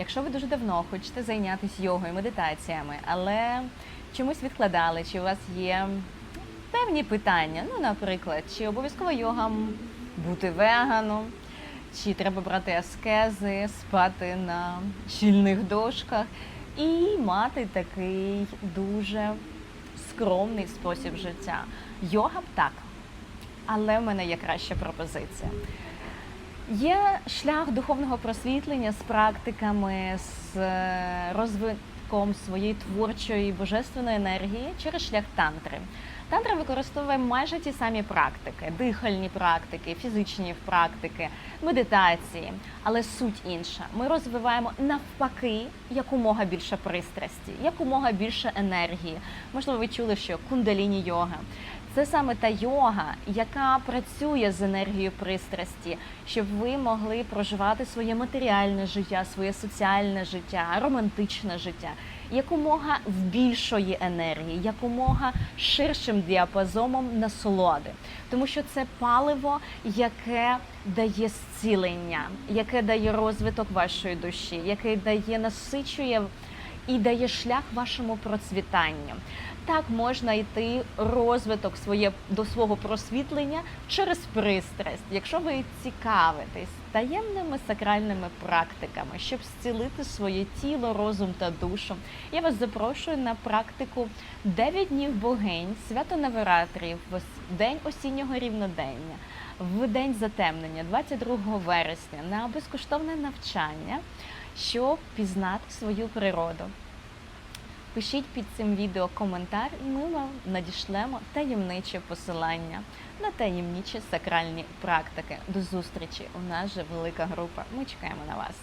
Якщо ви дуже давно хочете зайнятися йогою, медитаціями, але чомусь відкладали, чи у вас є певні питання, ну, наприклад, чи обов'язково йогам бути веганом, чи треба брати аскези, спати на щільних дошках і мати такий дуже скромний спосіб життя. Йога так, але в мене є краща пропозиція. Є шлях духовного просвітлення з практиками, з е, розвитком своєї творчої божественної енергії через шлях тантри. Тантра використовує майже ті самі практики: дихальні практики, фізичні практики, медитації, але суть інша. Ми розвиваємо навпаки якомога більше пристрасті, якомога більше енергії. Можливо, ви чули, що кундаліні йога. Це саме та йога, яка працює з енергією пристрасті, щоб ви могли проживати своє матеріальне життя, своє соціальне життя, романтичне життя, якомога в більшої енергії, якомога ширшим діапазоном насолоди, тому що це паливо, яке дає зцілення, яке дає розвиток вашої душі, яке дає насичує і дає шлях вашому процвітанню. Так можна йти розвиток своє до свого просвітлення через пристрасть, якщо ви цікавитесь таємними сакральними практиками, щоб зцілити своє тіло, розум та душу. Я вас запрошую на практику 9 днів богинь, свято Невератрів, день осіннього рівнодення, в день затемнення, 22 вересня, на безкоштовне навчання, щоб пізнати свою природу. Пишіть під цим відео коментар, і ми вам надішлемо таємниче посилання на таємничі сакральні практики. До зустрічі! У нас же велика група. Ми чекаємо на вас.